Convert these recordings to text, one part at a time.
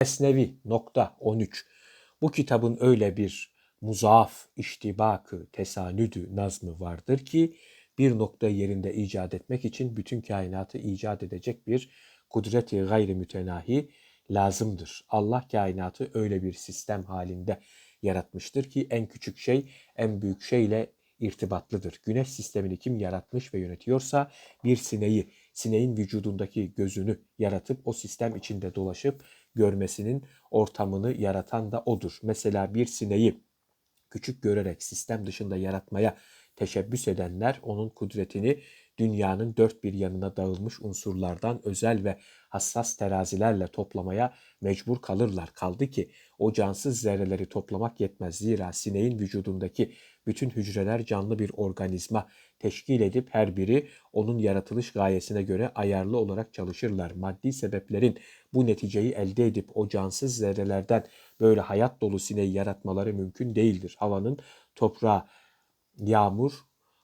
Mesnevi nokta 13. Bu kitabın öyle bir muzaaf, iştibakı, tesanüdü nazmı vardır ki bir nokta yerinde icat etmek için bütün kainatı icat edecek bir kudreti gayri mütenahi lazımdır. Allah kainatı öyle bir sistem halinde yaratmıştır ki en küçük şey en büyük şeyle irtibatlıdır. Güneş sistemini kim yaratmış ve yönetiyorsa bir sineği, sineğin vücudundaki gözünü yaratıp o sistem içinde dolaşıp görmesinin ortamını yaratan da odur. Mesela bir sineği küçük görerek sistem dışında yaratmaya teşebbüs edenler onun kudretini dünyanın dört bir yanına dağılmış unsurlardan özel ve hassas terazilerle toplamaya mecbur kalırlar. Kaldı ki o cansız zerreleri toplamak yetmez. Zira sineğin vücudundaki bütün hücreler canlı bir organizma teşkil edip her biri onun yaratılış gayesine göre ayarlı olarak çalışırlar. Maddi sebeplerin bu neticeyi elde edip o cansız zerrelerden böyle hayat dolu sineği yaratmaları mümkün değildir. Havanın toprağa yağmur,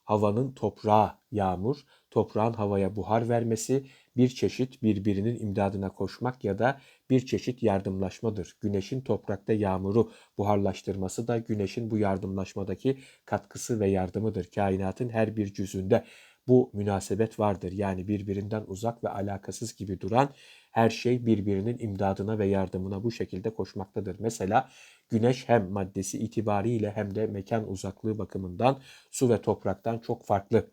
havanın toprağa yağmur, toprağın havaya buhar vermesi bir çeşit birbirinin imdadına koşmak ya da bir çeşit yardımlaşmadır. Güneşin toprakta yağmuru buharlaştırması da güneşin bu yardımlaşmadaki katkısı ve yardımıdır. Kainatın her bir cüzünde bu münasebet vardır. Yani birbirinden uzak ve alakasız gibi duran her şey birbirinin imdadına ve yardımına bu şekilde koşmaktadır. Mesela güneş hem maddesi itibariyle hem de mekan uzaklığı bakımından su ve topraktan çok farklı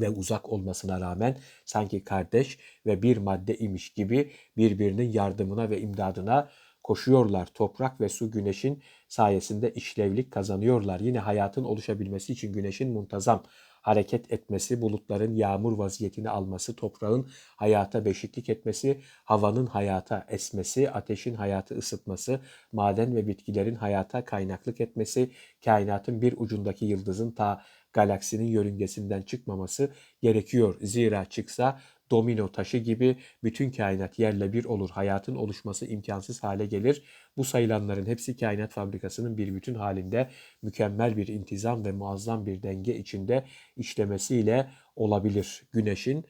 ve uzak olmasına rağmen sanki kardeş ve bir madde imiş gibi birbirinin yardımına ve imdadına koşuyorlar. Toprak ve su güneşin sayesinde işlevlik kazanıyorlar. Yine hayatın oluşabilmesi için güneşin muntazam hareket etmesi, bulutların yağmur vaziyetini alması, toprağın hayata beşiklik etmesi, havanın hayata esmesi, ateşin hayatı ısıtması, maden ve bitkilerin hayata kaynaklık etmesi, kainatın bir ucundaki yıldızın ta galaksinin yörüngesinden çıkmaması gerekiyor. Zira çıksa domino taşı gibi bütün kainat yerle bir olur. Hayatın oluşması imkansız hale gelir. Bu sayılanların hepsi kainat fabrikasının bir bütün halinde mükemmel bir intizam ve muazzam bir denge içinde işlemesiyle olabilir. Güneşin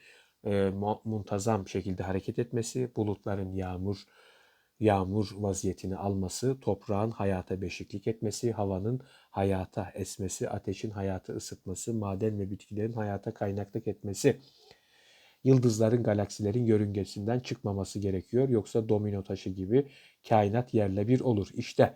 e, muntazam şekilde hareket etmesi, bulutların yağmur, yağmur vaziyetini alması, toprağın hayata beşiklik etmesi, havanın hayata esmesi, ateşin hayatı ısıtması, maden ve bitkilerin hayata kaynaklık etmesi, yıldızların, galaksilerin yörüngesinden çıkmaması gerekiyor. Yoksa domino taşı gibi kainat yerle bir olur. İşte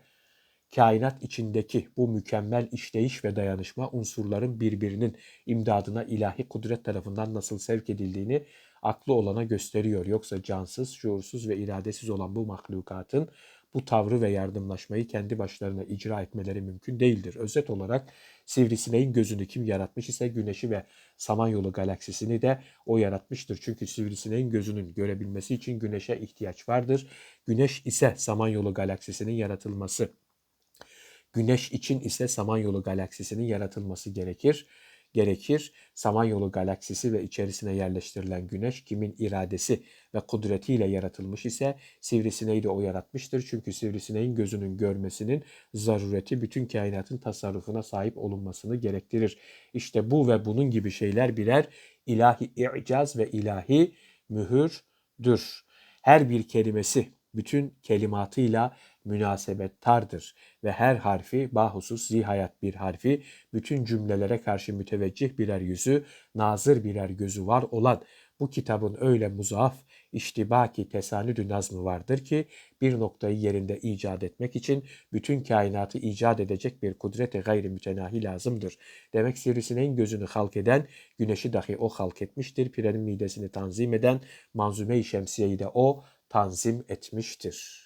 kainat içindeki bu mükemmel işleyiş ve dayanışma unsurların birbirinin imdadına ilahi kudret tarafından nasıl sevk edildiğini aklı olana gösteriyor. Yoksa cansız, şuursuz ve iradesiz olan bu mahlukatın bu tavrı ve yardımlaşmayı kendi başlarına icra etmeleri mümkün değildir. Özet olarak sivrisineğin gözünü kim yaratmış ise güneşi ve Samanyolu galaksisini de o yaratmıştır. Çünkü sivrisineğin gözünün görebilmesi için güneşe ihtiyaç vardır. Güneş ise Samanyolu galaksisinin yaratılması Güneş için ise Samanyolu galaksisinin yaratılması gerekir gerekir. Samanyolu galaksisi ve içerisine yerleştirilen güneş kimin iradesi ve kudretiyle yaratılmış ise sivrisineği de o yaratmıştır. Çünkü sivrisineğin gözünün görmesinin zarureti bütün kainatın tasarrufuna sahip olunmasını gerektirir. İşte bu ve bunun gibi şeyler birer ilahi i'caz ve ilahi mühürdür. Her bir kelimesi bütün kelimatıyla münasebettardır ve her harfi bahusus zihayat bir harfi bütün cümlelere karşı müteveccih birer yüzü, nazır birer gözü var olan bu kitabın öyle muzaaf, iştibaki tesanüdü nazmı vardır ki bir noktayı yerinde icat etmek için bütün kainatı icat edecek bir kudrete gayri mütenahi lazımdır. Demek sivrisineğin gözünü halk eden, güneşi dahi o halk etmiştir. Pirenin midesini tanzim eden, manzume-i şemsiyeyi de o tanzim etmiştir.